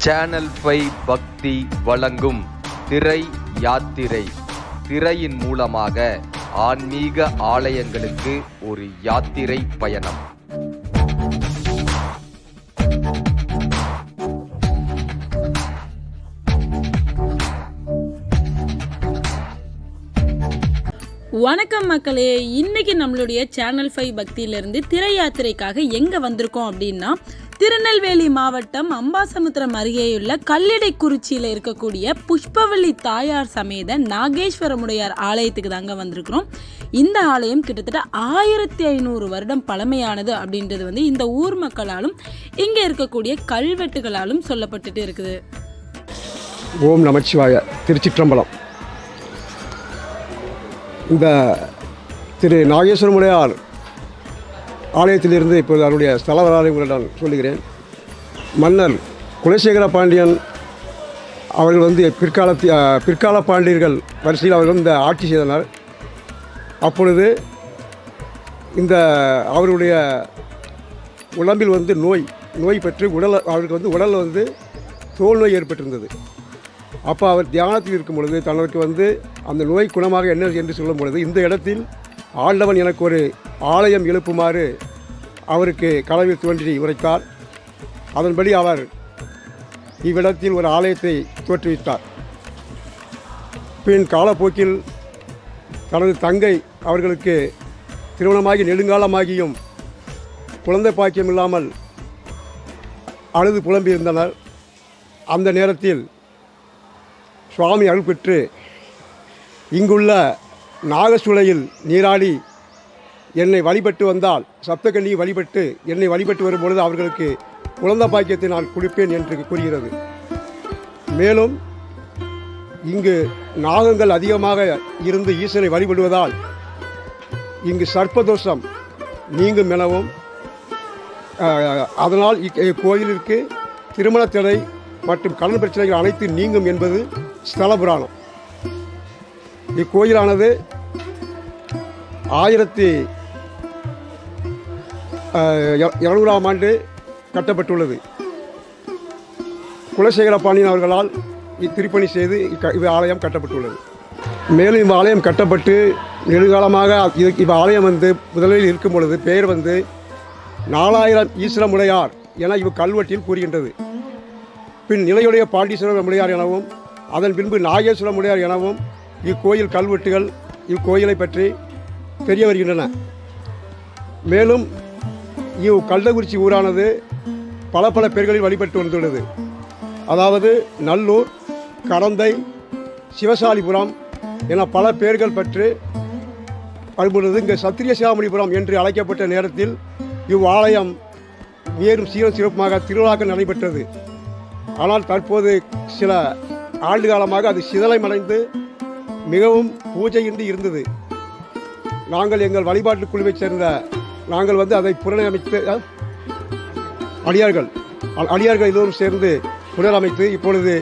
Channel five பக்தி வழங்கும் திரை யாத்திரை திரையின் மூலமாக ஆன்மீக ஆலயங்களுக்கு ஒரு யாத்திரை பயணம் வணக்கம் மக்களே இன்னைக்கு நம்மளுடைய சேனல் ஃபைவ் பக்தியிலிருந்து திரை யாத்திரைக்காக எங்க வந்திருக்கோம் அப்படின்னா திருநெல்வேலி மாவட்டம் அம்பாசமுத்திரம் அருகேயுள்ள கல்லிடைக்குறிச்சியில் இருக்கக்கூடிய புஷ்பவள்ளி தாயார் சமேத நாகேஸ்வரமுடையார் ஆலயத்துக்கு தாங்க வந்திருக்கிறோம். இந்த ஆலயம் கிட்டத்தட்ட ஆயிரத்தி ஐநூறு வருடம் பழமையானது அப்படின்றது வந்து இந்த ஊர் மக்களாலும் இங்கே இருக்கக்கூடிய கல்வெட்டுகளாலும் சொல்லப்பட்டுட்டு இருக்குது. ஓம் நமச்சிவாய திருச்சிற்றம்பலம். இந்த திரு நாகேஸ்வரமுடையார் ஆலயத்திலிருந்து இப்போது அவருடைய ஸ்தல வரலாறை உங்களிடம் நான் சொல்லுகிறேன். மன்னர் குலசேகர பாண்டியன் அவர்கள் வந்து பிற்காலத்தி பிற்கால பாண்டியர்கள் வரிசையில் அவர்கள் இந்த ஆட்சி செய்தனர். அப்பொழுது இந்த அவருடைய உடம்பில் வந்து நோய் நோய் பெற்று உடல் அவருக்கு வந்து உடலில் வந்து தோல் நோய் ஏற்பட்டிருந்தது. அப்போ அவர் தியானத்தில் இருக்கும் பொழுது தனக்கு வந்து அந்த நோய் குணமாக என்ன என்று சொல்லும் பொழுது இந்த இடத்தில் ஆண்டவன் எனக்கு ஒரு ஆலயம் எழுப்புமாறு அவருக்கு கனவில் தோன்றி உரைத்தார். அதன்படி அவர் இவ்விடத்தில் ஒரு ஆலயத்தை தோற்றுவித்தார். பின் காலப்போக்கில் தனது தங்கை அவர்களுக்கு திருமணமாகி நெடுங்காலமாகியும் குழந்தை பாக்கியம் இல்லாமல் அழுது புலம்பியிருந்தனர். அந்த நேரத்தில் சுவாமி அருள் பெற்று இங்குள்ள நாகசூளையில் நீராடி என்னை வழிபட்டு வந்தால் சப்தகன்னியை வழிபட்டு என்னை வழிபட்டு வரும்பொழுது அவர்களுக்கு குழந்தை பாக்கியத்தை நான் கொடுப்பேன் என்று கூறுகிறது. மேலும் இங்கு நாகங்கள் அதிகமாக இருந்து ஈசனை வழிபடுவதால் இங்கு சர்ப்பதோஷம் நீங்கும் எனவும் அதனால் இக்கோயிலிற்கு திருமண தடை மற்றும் கடன் பிரச்சனைகள் அனைத்து நீங்கும் என்பது ஸ்தல புராணம். இக்கோயிலானது ஆயிரத்தி இருநூறாம் ஆண்டு கட்டப்பட்டுள்ளது. குலசேகர பாண்டியன் அவர்களால் இத்திருப்பணி செய்து இக்க- இவ் ஆலயம் கட்டப்பட்டுள்ளது. மேலும் இவ் ஆலயம் கட்டப்பட்டு நெடுங்காலமாக இது இவ் ஆலயம் வந்து முதலில் இருக்கும் பொழுது பெயர் வந்து நாலாயிரம் ஈஸ்வரமுடையார் என இவ் கல்வெட்டில் கூறுகின்றது. பின் நிலையுடைய பாண்டீஸ்வரர் முடையார் எனவும் அதன் பின்பு நாகேஸ்வர முடையார் எனவும் இக்கோயில் கல்வெட்டுகள் இக்கோயிலை பற்றி தெரிய வருகின்றன. மேலும் இவ் கள்ளக்குறிச்சி ஊரானது பல பல பேர்களில் வழிபட்டு வந்துள்ளது. அதாவது நல்லூர் கடந்தை சிவசாலிபுரம் என பல பெயர்கள் பெற்று வழிபடுவது இங்கே சத்திரிய சிவாமணிபுரம் என்று அழைக்கப்பட்ட நேரத்தில் இவ்வாலயம் மேலும் சீரம் சிறப்புமாக திருவிழாக்கள் நடைபெற்றது. ஆனால் தற்போது சில ஆண்டு காலமாக அது சிதலமடைந்து மிகவும் பூஜையின்றி இருந்தது. நாங்கள் எங்கள் வழிபாட்டு குழுவைச் சேர்ந்த நாங்கள் வந்து அதை புனரமைத்து அடியார்கள் அடியார்கள் எல்லோரும் சேர்ந்து புனரமைத்து இப்பொழுது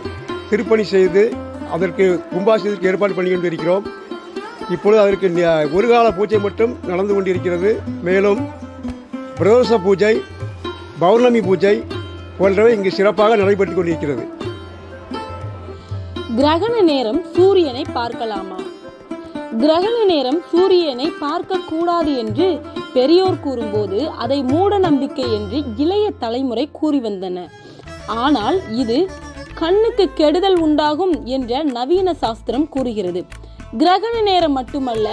திருப்பணி செய்து அதற்கு கும்பாசியத்திற்கு ஏற்பாடு பண்ணி கொண்டிருக்கிறோம் இப்பொழுது அதற்கு ஒரு கால பூஜை மட்டும் நடந்து கொண்டிருக்கிறது. மேலும் பிரதோஷ பூஜை பௌர்ணமி பூஜை போன்றவை இங்கு சிறப்பாக நடைபெற்று கொண்டிருக்கிறது. கிரகண நேரம் சூரியனை பார்க்கலாமா? கிரகண நேரம் சூரியனை பார்க்க கூடாது என்று பெரியோர் கூறும்போது அதை மூட நம்பிக்கை என்று இளைய தலைமுறை கூறி வந்தன. ஆனால் இது கண்ணுக்கு கெடுதல் உண்டாகும் என்ற நவீன சாஸ்திரம் கூறுகிறது. கிரகண நேரம் மட்டுமல்ல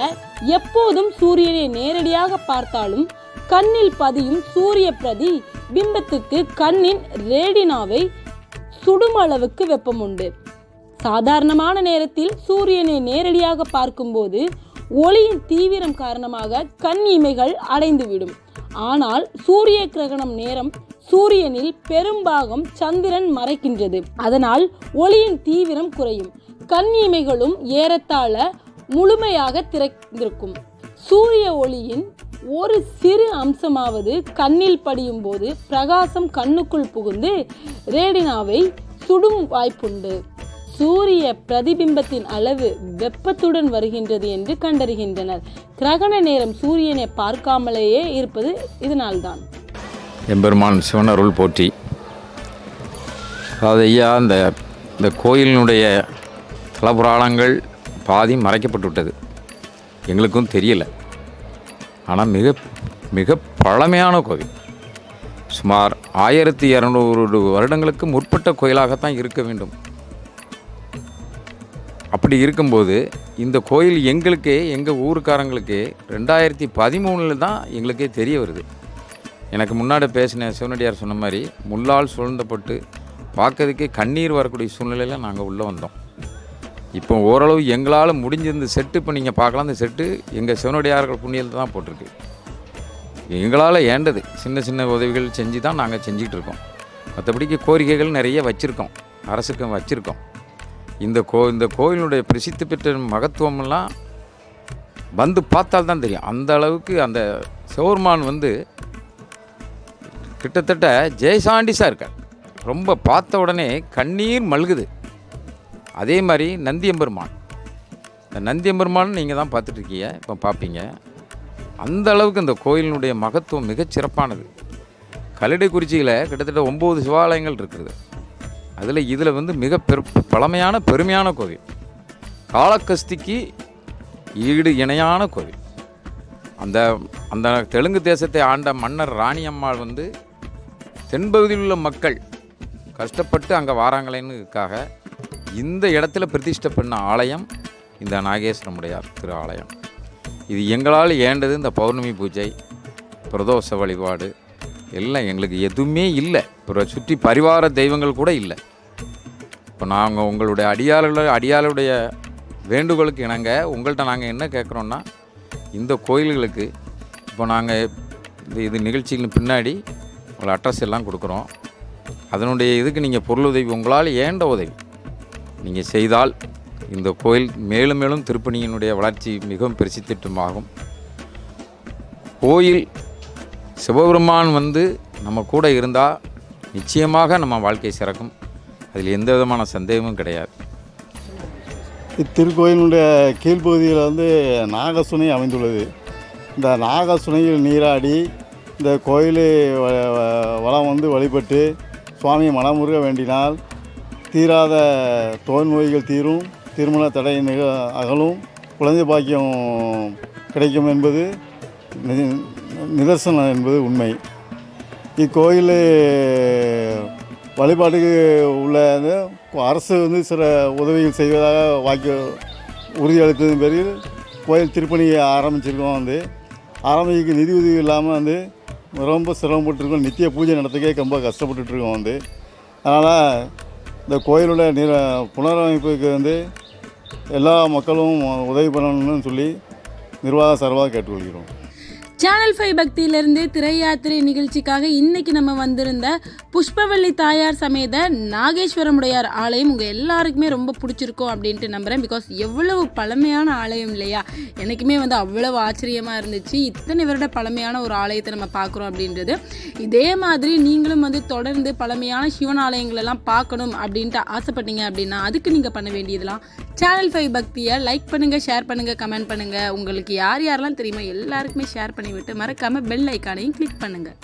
எப்போதும் சூரியனை நேரடியாக பார்த்தாலும் கண்ணில் பதியும் சூரிய பிரதி பிம்பத்துக்கு கண்ணின் ரேடினாவை சுடும் அளவுக்கு வெப்பம் உண்டு சாதாரணமான நேரத்தில் சூரியனை நேரடியாக பார்க்கும்போது ஒளியின் தீவிரம் காரணமாக கண் இமைகள் அடைந்துவிடும். ஆனால் சூரிய கிரகணம் நேரம் சூரியனில் பெரும்பாகம் சந்திரன் மறைக்கின்றது. அதனால் ஒளியின் தீவிரம் குறையும். கண் இமைகளும் ஏறத்தாழ முழுமையாக திறந்திருக்கும். சூரிய ஒளியின் ஒரு சிறு அம்சமாவது கண்ணில் படியும் போது பிரகாசம் கண்ணுக்குள் புகுந்து ரேடினாவை சுடும் வாய்ப்புண்டு. சூரிய பிரதிபிம்பத்தின் அளவு வெப்பத்துடன் வருகின்றது என்று கண்டறிகின்றனர். கிரகண நேரம் சூரியனை பார்க்காமலேயே இருப்பது இதனால்தான். எம்பெருமான் சிவனருள் போற்றி. அதாவது ஐயா இந்த இந்த கோயிலினுடைய தலபுராணங்கள் பாதி மறைக்கப்பட்டு விட்டது எங்களுக்கும் தெரியல. ஆனால் மிக மிக பழமையான கோவில். சுமார் ஆயிரத்தி இரநூறு வருடங்களுக்கு முற்பட்ட கோயிலாகத்தான் இருக்க வேண்டும். அப்படி இருக்கும்போது இந்த கோயில் எங்களுக்கே எங்கள் ஊருக்காரங்களுக்கே ரெண்டாயிரத்தி பதிமூணில் தான் எங்களுக்கே தெரிய வருது. எனக்கு முன்னாடி பேசின சிவனடியார் சொன்ன மாதிரி முள்ளால் சுழந்தப்பட்டு பார்க்கறதுக்கே கண்ணீர் வரக்கூடிய சூழ்நிலையில் நாங்கள் உள்ளே வந்தோம். இப்போ ஓரளவு எங்களால் முடிஞ்சிருந்த செட்டு இப்போ நீங்கள் பார்க்கலாம். அந்த செட்டு எங்கள் சிவனடியார்கள் புண்ணியத்தில் தான் போட்டிருக்கு. எங்களால் ஏண்டது? சின்ன சின்ன உதவிகள் செஞ்சு தான் நாங்கள் செஞ்சிகிட்டு இருக்கோம். மற்றபடிக்கு கோரிக்கைகள் நிறைய வச்சுருக்கோம். அரசுக்கும் வச்சுருக்கோம். இந்த கோ இந்த கோயிலுடைய பிரசித்தி பெற்ற மகத்துவமெல்லாம் வந்து பார்த்தால் தான் தெரியும். அந்த அளவுக்கு அந்த சிவருமான் வந்து கிட்டத்தட்ட ஜெயசாண்டிஸாக இருக்கார். ரொம்ப பார்த்த உடனே கண்ணீர் மல்குது. அதே மாதிரி நந்தியம்பெருமான். இந்த நந்தியம்பெருமான் நீங்கள் தான் பார்த்துட்ருக்கீங்க இப்போ பார்ப்பீங்க. அந்த அளவுக்கு இந்த கோயிலினுடைய மகத்துவம் மிகச் சிறப்பானது கல்லடைக்குறிச்சியில் கிட்டத்தட்ட ஒம்பது சிவாலயங்கள் இருக்குது அதில் இதில் வந்து மிக பெரு பழமையான பெருமையான கோவில். காளகஸ்திக்கு ஈடு இணையான கோவில். அந்த அந்த தெலுங்கு தேசத்தை ஆண்ட மன்னர் ராணியம்மாள் வந்து தென்பகுதியில் உள்ள மக்கள் கஷ்டப்பட்டு அங்கே வாராங்களேன்னுக்காக இந்த இடத்துல பிரதிஷ்டை பண்ண ஆலயம் இந்த நாகேஸ்வரமுடையார் திரு ஆலயம் இது எங்களால் ஏண்டது இந்த பௌர்ணமி பூஜை பிரதோஷ வழிபாடு எல்லாம் எங்களுக்கு எதுவுமே இல்லை. இப்போ சுற்றி பரிவார தெய்வங்கள் கூட இல்லை. இப்போ நாங்கள் உங்களுடைய அடியாளர்கள் அடியாளுடைய வேண்டுகோளுக்கு இணங்க உங்கள்கிட்ட நாங்கள் என்ன கேட்குறோன்னா இந்த கோயில்களுக்கு இப்போ நாங்கள் இது இது நிகழ்ச்சிகளுக்கு பின்னாடி உங்களை அட்ரஸ் எல்லாம் கொடுக்குறோம். அதனுடைய இதுக்கு நீங்கள் பொருள் உதவி உங்களால் ஏண்ட உதவி? நீங்கள் செய்தால் இந்த கோயில் மேலும் மேலும் திருப்பணியினுடைய வளர்ச்சி மிகவும் பிரசித்திட்டமாகும் கோயில் சிவபெருமான் வந்து நம்ம கூட இருந்தால் நிச்சயமாக நம்ம வாழ்க்கை சிறக்கும். அதில் எந்த விதமான சந்தேகமும் கிடையாது. இத்திருக்கோயிலுடைய கீழ்ப்பகுதியில் வந்து நாகசுனை அமைந்துள்ளது. இந்த நாகசுனையில் நீராடி இந்த கோயில் வ- வ- வந்து வழிபட்டு சுவாமி மனமுருக வேண்டினால் தீராத தோல் நோய்கள் தீரும் திருமண தடை நிக அகலும் குழந்தை பாக்கியம் கிடைக்கும் என்பது நிதர்சனம் என்பது உண்மை. இக்கோயில் வழிபாட்டுக்கு உள்ள அரசு வந்து சில உதவிகள் செய்வதாக வாக்கு உறுதியளித்ததன் பேரில் கோயில் திருப்பணி ஆரம்பிச்சிருக்கோம் வந்து. ஆரம்பிக்க நிதி உதவி இல்லாமல் வந்து ரொம்ப சிரமப்பட்டுருக்கோம். நித்திய பூஜை நடத்துக்கே ரொம்ப கஷ்டப்பட்டுருக்கோம் வந்து. அதனால் இந்த கோயிலோட நிற புனரமைப்புக்கு வந்து எல்லா மக்களும் உதவி பண்ணணும்னு சொல்லி நிர்வாக சார்பாக கேட்டுக்கொள்கிறோம். சேனல் ஃபைவ் பக்தியிலிருந்து திரை யாத்திரை நிகழ்ச்சிக்காக இன்னைக்கு நம்ம வந்திருந்த புஷ்பவள்ளி தாயார் சமேத நாகேஸ்வரமுடையார் ஆலயம் உங்கள் எல்லாருக்குமே ரொம்ப பிடிச்சிருக்கும் அப்படின்ட்டு நம்புகிறேன் பிகாஸ் எவ்வளவு பழமையான ஆலயம் இல்லையா? எனக்குமே வந்து அவ்வளவு ஆச்சரியமாக இருந்துச்சு. இத்தனை வருட பழமையான ஒரு ஆலயத்தை நம்ம பார்க்குறோம் அப்படின்றது. இதே மாதிரி நீங்களும் வந்து தொடர்ந்து பழமையான சிவன் ஆலயங்களெல்லாம் பார்க்கணும் அப்படின்ட்டு ஆசைப்பட்டீங்க அப்படின்னா அதுக்கு நீங்கள் பண்ண வேண்டியதெல்லாம் சேனல் ஃபைவ் பக்தியை லைக் பண்ணுங்கள் ஷேர் பண்ணுங்கள் கமெண்ட் பண்ணுங்கள் உங்களுக்கு யார் யாரெல்லாம் தெரியுமோ எல்லாருக்குமே ஷேர் பண்ணிவிட்டு மறக்காமல் பெல் ஐக்கானையும் கிளிக் பண்ணுங்கள்